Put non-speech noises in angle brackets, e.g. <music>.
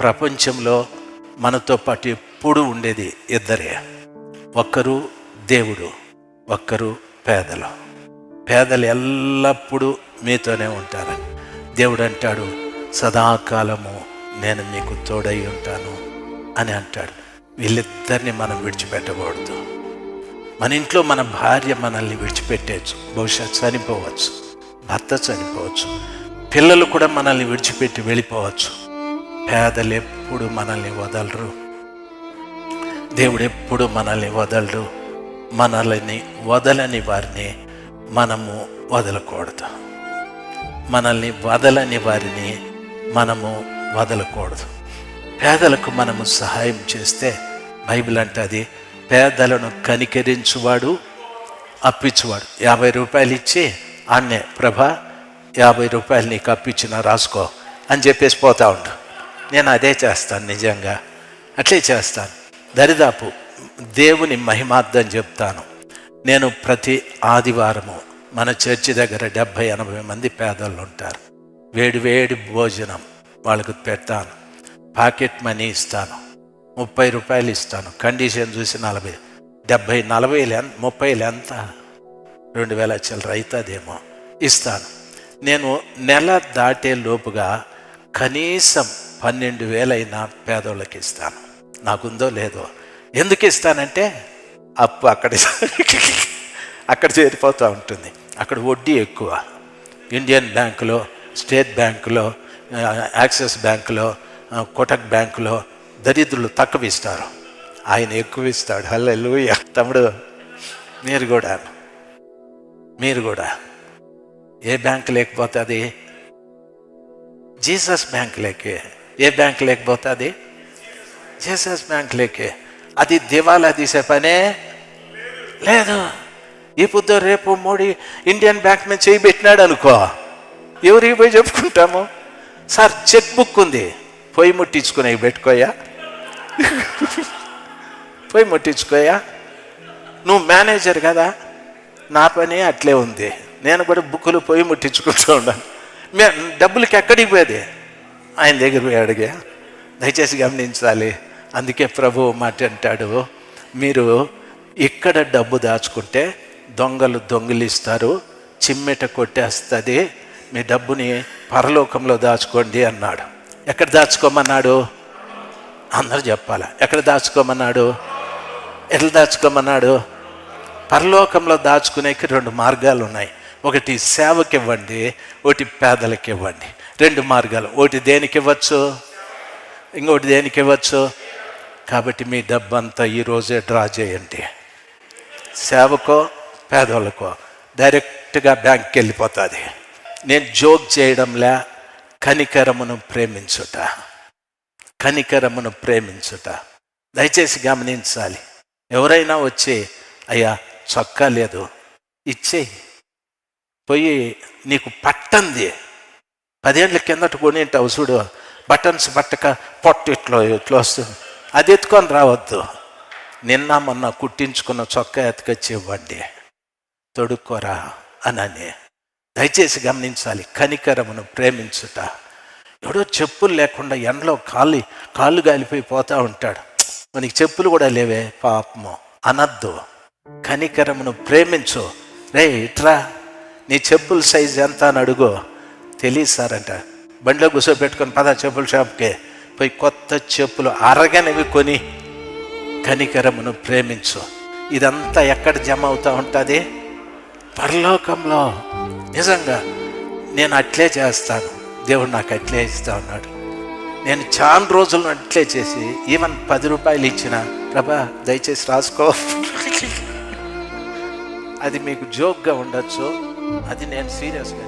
ప్రపంచంలో మనతో పాటు ఎప్పుడు ఉండేది ఇద్దరే. ఒక్కరు దేవుడు ఒక్కరు పేదలు. పేదలు ఎల్లప్పుడూ మీతోనే ఉంటారు. దేవుడు అంటాడు సదాకాలము నేను మీకు తోడై ఉంటాను అని అంటాడు. వీళ్ళిద్దరిని మనం విడిచిపెట్టకూడదు. మన ఇంట్లో మన భార్య మనల్ని విడిచిపెట్టేయచ్చు. బహుశా చనిపోవచ్చు. భర్త చనిపోవచ్చు. పిల్లలు కూడా మనల్ని విడిచిపెట్టి వెళ్ళిపోవచ్చు. పేదలు ఎప్పుడు మనల్ని వదలరు. దేవుడు ఎప్పుడు మనల్ని వదలరు. మనల్ని వదలని వారిని మనము వదలకూడదు. మనల్ని వదలని వారిని మనము వదలకూడదు. పేదలకు మనము సహాయం చేస్తే బైబిల్ అంటే అది పేదలను కనికరించువాడు అప్పించువాడు యాభై రూపాయలు ఇచ్చి అన్నే ప్రభా యాభై రూపాయలు నీకు అప్పించిన రాసుకో అని చెప్పేసి పోతా ఉండు. నేను అదే చేస్తాను నిజంగా. అట్లే చేస్తాను. దరిదాపు దేవుని మహిమార్థం చెప్తాను. నేను ప్రతి ఆదివారము మన చర్చి దగ్గర డెబ్భై ఎనభై మంది పేదలు ఉంటారు వేడి వేడి భోజనం వాళ్ళకు పెడతాను. పాకెట్ మనీ ఇస్తాను. ముప్పై రూపాయలు ఇస్తాను. కండిషన్ చూసి నలభై డెబ్భై నలభై ఎంత ముప్పైలు ఎంత రెండు వేల చిల్లర అవుతుందేమో ఇస్తాను. నేను నెల దాటే లోపుగా కనీసం పన్నెండు వేలైనా పేదోళ్ళకి ఇస్తాను. నాకుందో లేదో. ఎందుకు ఇస్తానంటే అప్పు <laughs> అక్కడ అక్కడ చేరిపోతూ ఉంటుంది. అక్కడ వడ్డీ ఎక్కువ. ఇండియన్ బ్యాంకులో స్టేట్ బ్యాంకులో యాక్సిస్ బ్యాంకులో కోటక్ బ్యాంకులో దరిద్రులు తక్కువ ఇస్తారు. ఆయన ఎక్కువ ఇస్తాడు. హల్లెలూయా. తమ్ముడు మీరు కూడా. మీరు కూడా. ఏ బ్యాంక్ లేకపోతుంది జీసస్ బ్యాంక్ లేకే. ఏ బ్యాంక్ లేకపోతుంది జేసస్ బ్యాంక్ లేకే అది దివాలా తీసే పనే లేదు ఈ పొద్దు రేపు మోడీ ఇండియన్ బ్యాంక్ మీద చేయి పెట్టినాడు అనుకో ఎవరికి పోయి చెప్పుకుంటాము సార్ చెక్ బుక్ ఉంది పొయ్యి ముట్టించుకునే పెట్టుకోయా పొయ్యి ముట్టించుకోయా నువ్వు మేనేజర్ కదా నా పని అట్లే ఉంది నేను కూడా బుక్కులు పోయి ముట్టించుకుంటూ ఉన్నాను మే డబ్బులకి ఎక్కడికి పోయేది ఆయన దగ్గర పోయి అడిగా దయచేసి గమనించాలి. అందుకే ప్రభు మాట అంటాడు. మీరు ఇక్కడ డబ్బు దాచుకుంటే దొంగలు దొంగిలిస్తారు చిమ్మెట కొట్టేస్తుంది మీ డబ్బుని పరలోకంలో దాచుకోండి అన్నాడు. ఎక్కడ దాచుకోమన్నాడు? అందరూ చెప్పాలా. ఎక్కడ దాచుకోమన్నాడు? ఎట్లా దాచుకోమన్నాడు? పరలోకంలో దాచుకునేకి రెండు మార్గాలు ఉన్నాయి ఒకటి సేవకి ఇవ్వండి ఒకటి పేదలకి ఇవ్వండి రెండు మార్గాలు. ఒకటి దేనికి ఇవ్వచ్చు ఇంకొకటి దేనికి ఇవ్వచ్చు కాబట్టి మీ డబ్బంతా ఈరోజే డ్రా చేయండి. సేవకో పేదోళ్ళకో డైరెక్ట్గా బ్యాంక్కి వెళ్ళిపోతుంది నేను జోక్ చేయడంలే కనికరమును ప్రేమించుట. కనికరమును ప్రేమించుట. దయచేసి గమనించాలి. ఎవరైనా వచ్చి అయ్యా చొక్కా లేదు ఇచ్చేయి. పోయి నీకు పట్టంది. పదేళ్ళ కిందట కొనింటావు చూడు బటన్స్ పట్టక పొట్టు ఇట్లా ఇట్లా వస్తుంది. అది ఎత్తుకొని రావద్దు. నిన్న మొన్న కుట్టించుకున్న చొక్కా ఎత్తుకొచ్చి ఇవ్వండి. తొడుక్కోరా అనని. దయచేసి గమనించాలి కనికరమును ప్రేమించుట. ఎవడో చెప్పులు లేకుండా ఎండలో కాళ్ళు కాళ్ళు గాలిపోయి పోతా ఉంటాడు. మనకి చెప్పులు కూడా లేవే పాపము. అనద్దు. కనికరమును ప్రేమించు. రే ఇట్రా. నీ చెప్పుల సైజ్ ఎంత అని అడుగు. తెలియదు సార్ అంట. బండిలో కూర్చోబెట్టుకొని పద చెప్పుల షాప్కి. పోయి కొత్త చెప్పులు అరగనివి కొని కనికరమును ప్రేమించు. ఇదంతా ఎక్కడ జమ అవుతూ ఉంటుంది? పరలోకంలో. నిజంగా నేను అట్లే చేస్తాను. దేవుడు నాకు అట్లే ఇస్తా ఉన్నాడు. నేను చాలా రోజులు అట్లే చేసి ఈవెన్ పది రూపాయలు ఇచ్చిన ప్రభా దయచేసి రాసుకో. అది మీకు జోక్గా ఉండొచ్చు. అది నేను సీరియస్గా